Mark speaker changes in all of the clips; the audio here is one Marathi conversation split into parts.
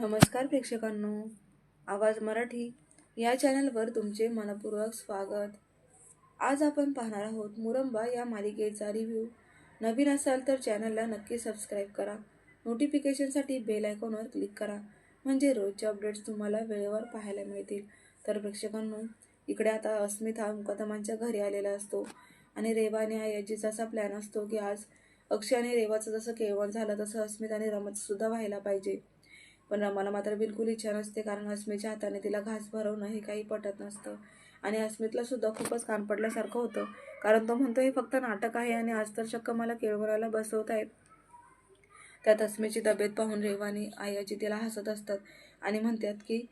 Speaker 1: नमस्कार प्रेक्षकांनो. आवाज मराठी या चॅनलवर तुमचे मनपूर्वक स्वागत. आज आपण पाहणार आहोत मुरंबा या मालिकेचा रिव्ह्यू नवीन असाल तर चॅनलला नक्की सबस्क्राईब करा. नोटिफिकेशनसाठी बेल आयकॉनवर क्लिक करा. म्हणजे रोजचे अपडेट्स तुम्हाला वेळेवर पाहायला मिळतील. तर प्रेक्षकांनो इकडे आता अस्मित हा मुकदमांच्या घरी आलेला असतो. आणि रेवाने आणि आयाजीचा असा प्लॅन असतो की आज अक्षय आणि रेवाचं जसं केवण झालं तसं अस्मित आणि रमतसुद्धा व्हायला पाहिजे. पण रमाला मात्र बिलकुल इच्छा नसते कारण अस्मितच्या हाताने तिला घास भरवणं हे काही पटत नसतं. आणि अस्मितला सुद्धा खूपच कान पडल्यासारखं होतं. कारण तो म्हणतो हे फक्त नाटक आहे आणि आज तर चक्क मला केळवराला बसवत आहेत. त्यात अस्मितची तब्येत पाहून रेवानी आयाची तिला हसत असतात आणि म्हणतात की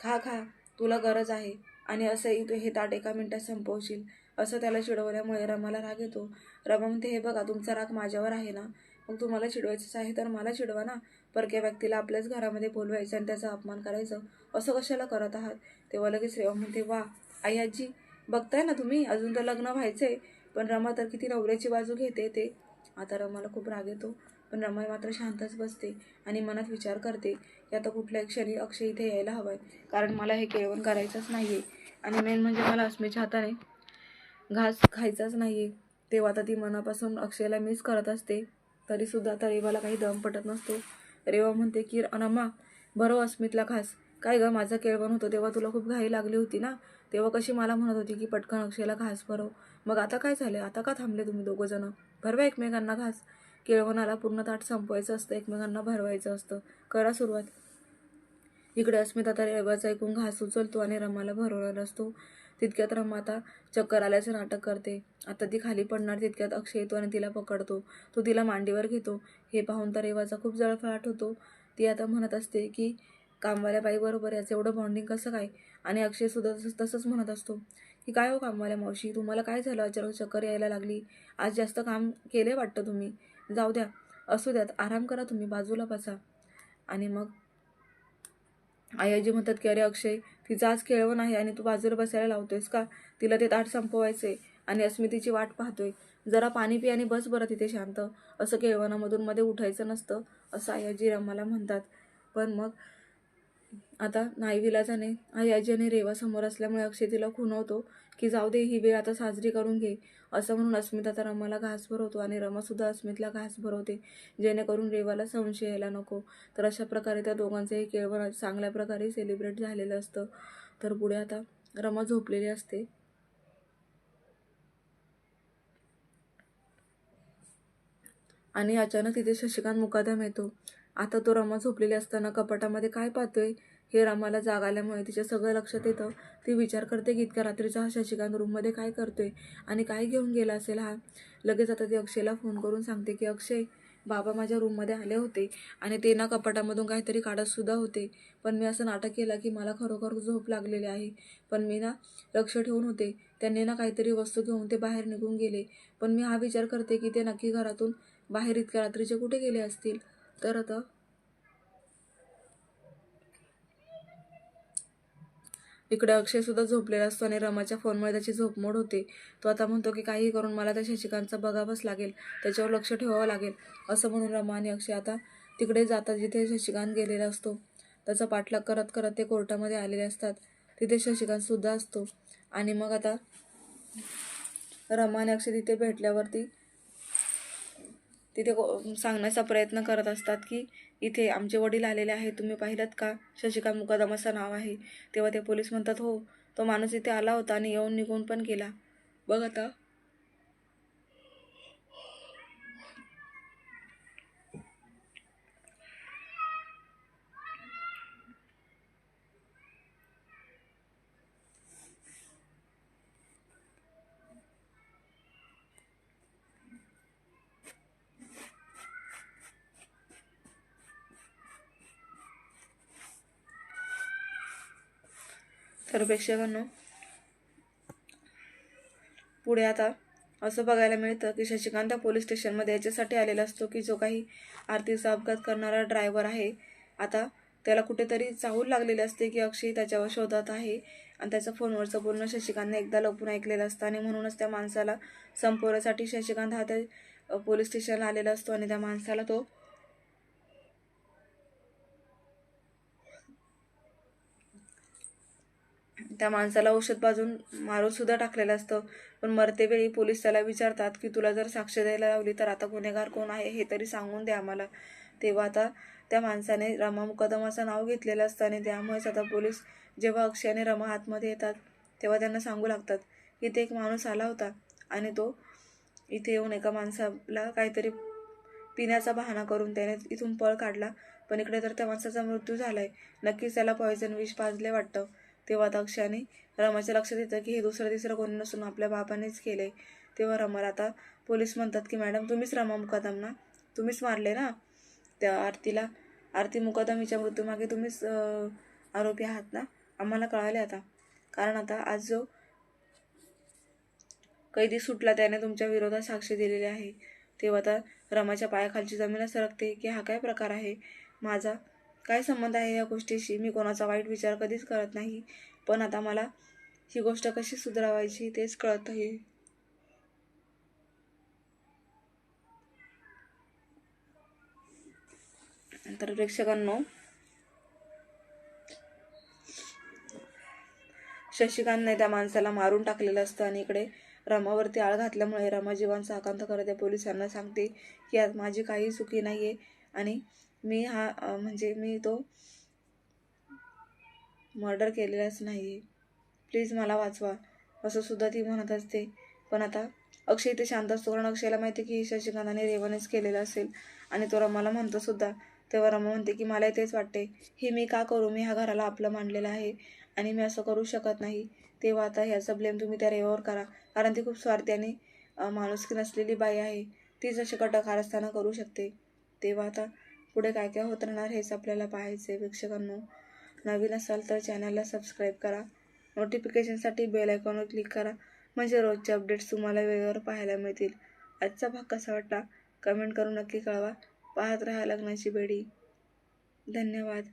Speaker 1: खा खा तुला गरज आहे आणि असंही तू हे ताट एका मिनिटात संपवशील. असं त्याला चिडवल्यामुळे रमाला राग येतो. रमा म्हणते हे बघा तुमचा राग माझ्यावर आहे ना? मग तुम्हाला चिडवायचंच आहे तर मला चिडवा ना. परक्या व्यक्तीला आपल्याच घरामध्ये बोलवायचं आणि त्याचा अपमान करायचं. असं कशाला करत आहात? तेव्हा लगेच रेवा म्हणते वा आई आजी बघताय ना तुम्ही? अजून तर लग्न व्हायचंय. पण रमा तर किती नवऱ्याची बाजू घेते ते. आता रमाला खूप राग येतो. पण रमा मात्र शांतच बसते आणि मनात विचार करते की आता कुठल्याही क्षणी अक्षय इथे यायला हवाय. कारण मला हे केळवण करायचंच नाही आहे आणि मेन म्हणजे मला अस्मीच्या हाताने घास खायचाच नाही आहे तेव्हा आता ती मनापासून अक्षयला मिस करत असते. तरीसुद्धा आता रेवाला काही दम पटत नसतो. रेवा म्हणते की रमा बरं अस्मितला खास. काय गं माझं केळवण होतं तेव्हा तुला खूप घाई लागली होती ना? तेव्हा कशी मला म्हणत होती की पटकन अक्षयला घास भरव. मग आता काय झालं? आता का थांबले तुम्ही दोघं जण भरवा एकमेकांना घास केळवणाला पूर्ण ताट संपवायचं असतं एकमेकांना भरवायचं असतं. करा सुरुवात. इकडे अस्मिता आता रेवाचा ऐकून घास उचलतो आणि रमाला भरवलेला असतो. तितक्यात रमा आता चक्कर आल्याचं नाटक करते. आता ती खाली पडणार तितक्यात अक्षय येतो आणि तिला पकडतो. तो तिला मांडीवर घेतो. हे पाहून तर रेवाचा खूप जळफळाट होतो. ती आता म्हणत असते की कामवाल्या बाईबरोबर याचं एवढं बॉन्डिंग कसं काय? आणि अक्षयसुद्धा तसंच तसंच म्हणत असतो की काय हो कामवाल्या मावशी? तुम्हाला काय झालं? अचानक चक्कर यायला लागली. आज जास्त काम केले वाटतं तुम्ही. जाऊ द्या. असू द्यात. आराम करा तुम्ही. बाजूला बसा. आणि मग आयाजी म्हणतात की अरे अक्षय तिचा आज केळवण आहे आणि तू बाजूला बसायला लावतोयस का? तिला ते ताट संपवायचे आणि अस्मितीची वाट पाहतोय. जरा पाणी पी आणि बस बरं तिथे शांत. असं केळवणामधून मध्ये उठायचं नसतं असं आयाजी रमाला म्हणतात. पण मग आता नाही विलाजाने आयाजी आणि रेवा समोर असल्यामुळे अक्षय तिला खुणवतो की जाऊ दे ही वेळ आता साजरी करून घे. असं म्हणून अस्मिता तर रमाला घास भरवतो आणि रमासुद्धा अस्मितला घास भरवते. जेणेकरून रेवाला संशय यायला नको. तर अशा प्रकारे त्या दोघांचंही केळवण चांगल्या प्रकारे सेलिब्रेट झालेलं असतं. तर पुढे आता रमा झोपलेली असते. आणि अचानक तिथे शशिकांत मुकादम येतो. आता तो रमा झोपलेली असताना कपाटामध्ये काय पाहतोय? हे रामाला जाग आल्यामुळे तिच्या सगळं लक्षात येतं. ती विचार करते की इतक्या रात्रीचा हा शशिकांत रूममध्ये काय करतोय आणि काय घेऊन गेला असेल हा? लगेच आता ती अक्षयला फोन करून सांगते की अक्षय बाबा माझ्या रूममध्ये आले होते आणि ते ना कपाटामधून काहीतरी काढतसुद्धा होते. पण मी असं नाटक केलं की मला खरोखर झोप लागलेली आहे. पण मी ना लक्ष ठेवून होते. त्यांनी ना काहीतरी वस्तू घेऊन ते बाहेर निघून गेले. पण मी हा विचार करते की ते नक्की घरातून बाहेर इतक्या रात्रीचे कुठे गेले असतील? तर आता इकडे अक्षयसुद्धा झोपलेला असतो आणि रमाच्या फोनमुळे त्याची झोपमोड होते. तो आता म्हणतो की काही करून मला त्या शशिकांतचा बघावंच लागेल. त्याच्यावर लक्ष ठेवावं लागेल. असं म्हणून रमा आणि अक्षय आता तिकडे जातात जिथे शशिकांत गेलेला असतो. त्याचा पाठलाग करत करत ते कोर्टामध्ये आलेले असतात. तिथे शशिकांतसुद्धा असतो. आणि मग आता रमा आणि अक्षय तिथे भेटल्यावरती तिथे सांगण्याचा प्रयत्न करत असतात की इथे आमचे वडील आलेले आहेत तुम्ही पाहिलं का? शशिकांत मुकादम असं नाव आहे. तेव्हा ते पोलीस म्हणतात हो. तो माणूस इथे आला होता आणि येऊन निघून पण गेला. बघ आता तर प्रेक्षकांनो पुढे आता असं बघायला मिळतं की शशिकांत पोलीस स्टेशनमध्ये याच्यासाठी आलेला असतो की जो काही आरतीचा अपघात करणारा ड्रायव्हर आहे. आता त्याला कुठेतरी चाहूल लागलेली असते की अक्षय त्याच्यावर शोधात आहे आणि त्याचं फोनवरचं बोलणं शशिकांतने एकदा लपून ऐकलेलं असतं आणि म्हणूनच त्या माणसाला संपवण्यासाठी शशिकांत हा त्या पोलीस स्टेशनला आलेला असतो आणि त्या माणसाला तो त्या माणसाला औषध बाजून मारून सुद्धा टाकलेलं असतं. पण मरतेवेळी पोलीस त्याला विचारतात की तुला जर साक्ष द्यायला लावली तर आता गुन्हेगार कोण आहे हे तरी सांगून द्या आम्हाला. तेव्हा आता त्या माणसाने रमा मुकदमाचं नाव घेतलेलं असतं आणि त्यामुळेच आता पोलीस जेव्हा अक्षय आणि रमा आतमध्ये येतात तेव्हा त्यांना सांगू लागतात की इथे एक माणूस आला होता आणि तो इथे येऊन एका माणसाला काहीतरी पिण्याचा बहाणा करून त्याने इथून पळ काढला. पण इकडे तर त्या माणसाचा मृत्यू झाला आहे नक्कीच त्याला पॉयझन विष पाजले वाटतं. तेव्हा दक्षाने रमाच्या लक्षात येतं की हे दुसरं तिसरं कोणी नसून आपल्या बापानेच केले तेव्हा रमाला आता पोलीस म्हणतात की मॅडम तुम्हीच रमा मुकादम ना? तुम्हीच मारले ना? त्या आरतीला आरती मुकदम हिच्या मृत्यूमागे तुम्हीच आरोपी आहात ना? आम्हाला कळाले आता. कारण आता आज जो कैदी सुटला त्याने तुमच्या विरोधात साक्षी दिलेली आहे. तेव्हा आता रमाच्या पायाखालची जमीन सरकते की हा काय प्रकार आहे? माझा काय संबंध आहे या गोष्टीशी? मी कोणाचा वाईट विचार कधीच करत नाही. पण आता मला ही गोष्ट कशी सुधारावायची तेच कळत आहे तर प्रेक्षकांनो शशिकांतने त्या माणसाला मारून टाकलेलं असतं आणि इकडे रमावरती आळ घातल्यामुळे रमा जीवांचा आकांत करत पोलिसांना सांगते की आज माझी काही चुकी नाही आहे आणि मी हा म्हणजे मी तो मर्डर केलेलाच नाही. प्लीज मला वाचवा. असं सुद्धा ती म्हणत असते. पण आता अक्षय इथे शांत असतो. कारण अक्षयला माहिती की शशिकांताने आणि रेवणच केलेलं असेल. आणि तो रमाला म्हणतो सुद्धा. तेव्हा रमा म्हणते की मला तेच वाटते हे मी का करू? मी ह्या घराला आपलं मांडलेलं आहे. आणि मी असं करू शकत नाही. तेव्हा आता ह्याचा ब्लेम तुम्ही त्या रेवावर करा. कारण ती खूप स्वार्थी आणि माणुसकी नसलेली बाई आहे. ती जशी कटक असताना करू शकते. तेव्हा आता पुढे काय काय होत राहणार हेच आपल्याला पाहायचं आहे प्रेक्षकांनो नवीन असाल तर चॅनलला सबस्क्राईब करा. नोटिफिकेशनसाठी बेल आयकॉनवर क्लिक करा. म्हणजे रोजचे अपडेट्स तुम्हाला वेळेवर पाहायला मिळतील. आजचा भाग कसा वाटला? कमेंट करून नक्की कळवा. पाहत राहा लग्नाची बेडी. धन्यवाद.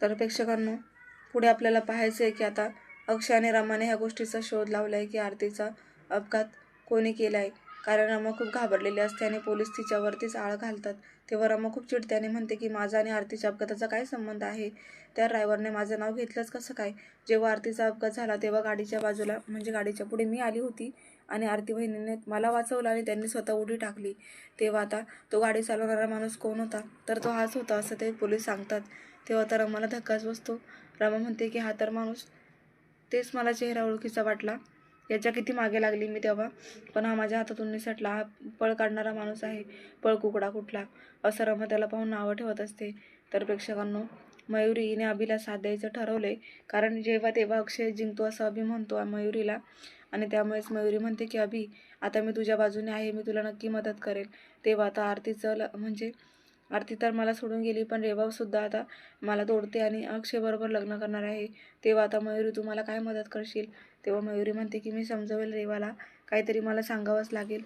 Speaker 1: तर प्रेक्षकांनो पुढे आपल्याला पाहायचं आहे की आता अक्षय आणि रमाने ह्या गोष्टीचा शोध लावला आहे की आरतीचा अपघात कोणी केला आहे कारण रमा खूप घाबरलेली असते आणि पोलीस तिच्यावरतीच आळ घालतात. तेव्हा रमा खूप चिडते आणि म्हणते की माझा आणि आरतीच्या अपघाताचा काय संबंध आहे? त्या ड्रायव्हरने माझं नाव घेतलंच कसं काय? जेव्हा आरतीचा अपघात झाला तेव्हा गाडीच्या बाजूला म्हणजे गाडीच्या पुढे मी आली होती आणि आरती बहिणीने मला वाचवलं आणि त्यांनी स्वतः उडी टाकली. तेव्हा आता तो गाडी चालवणारा माणूस कोण होता? तर तो हाच होता असं ते पोलीस सांगतात. तेव्हा तर रमाला धक्काच बसतो. रमा म्हणते की हा तर माणूस तेच मला चेहरा ओळखीचा वाटला. याच्या किती मागे लागली मी तेव्हा. पण हा माझ्या हातातून निसटला. हा पळ काढणारा माणूस आहे. पळ कुकडा कुठला? असं रमा त्याला पाहून नावं ठेवत असते. तर प्रेक्षकांनो मयुरी हिने अभिला साथ द्यायचं ठरवले कारण जेव्हा तेव्हा अक्षय जिंकतो असं अभि म्हणतो मयुरीला आणि त्यामुळेच मयुरी म्हणते की अभि आता मी तुझ्या बाजूने आहे मी तुला नक्की मदत करेल तेव्हा आता आरतीचं ल म्हणजे आरती तर मला सोडून गेली पण रेवासुद्धा आता मला तोडते आणि अक्षयबरोबर लग्न करणार आहे. तेव्हा आता मयुरी तू मला काय मदत करशील? तेव्हा मयुरी म्हणते की मी समजवेल रेवाला काहीतरी मला सांगावंच लागेल.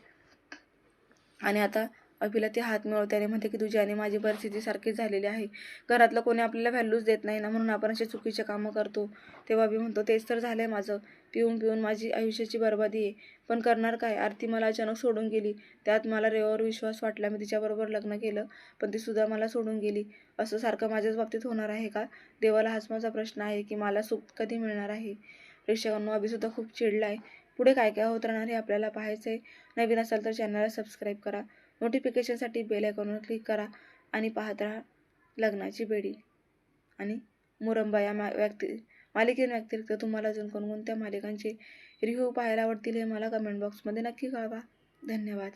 Speaker 1: आणि आता अभिला ते हात मिळवते आणि म्हणते की तुझी आणि माझी परिस्थिती सारखीच झालेली आहे. घरातलं कोणी आपल्याला व्हॅल्यूच देत नाही ना म्हणून आपण असे चुकीचे कामं करतो. तेव्हा अभि म्हणतो तेच तर झालंय माझं. पिऊन पिऊन माझी आयुष्याची बरबादी आहे. पण करणार काय? आरती मला अचानक सोडून गेली. त्यात मला रेवावर विश्वास वाटला. मी तिच्याबरोबर लग्न केलं पण ती सुद्धा मला सोडून गेली. असं सारखं माझ्याच बाबतीत होणार आहे का? देवाला हाच माझा प्रश्न आहे की मला सुख कधी मिळणार आहे? प्रेक्षकांनो अभिसुद्धा खूप चिडला आहे पुढे काय काय होत राहणार हे आपल्याला पाहायचं आहे नवीन असाल तर चॅनलला सबस्क्राईब करा. नोटिफिकेशनसाठी बेल आयकॉनवर क्लिक करा आणि पाहत राहा लग्नाची बेडी. आणि मुरंबा या मा व्यक्ती मालिकेव्यतिरिक्त तुम्हाला अजून कोणकोणत्या मालिकांचे रिव्ह्यू पाहायला आवडतील हे मला कमेंट बॉक्समध्ये नक्की कळवा. धन्यवाद.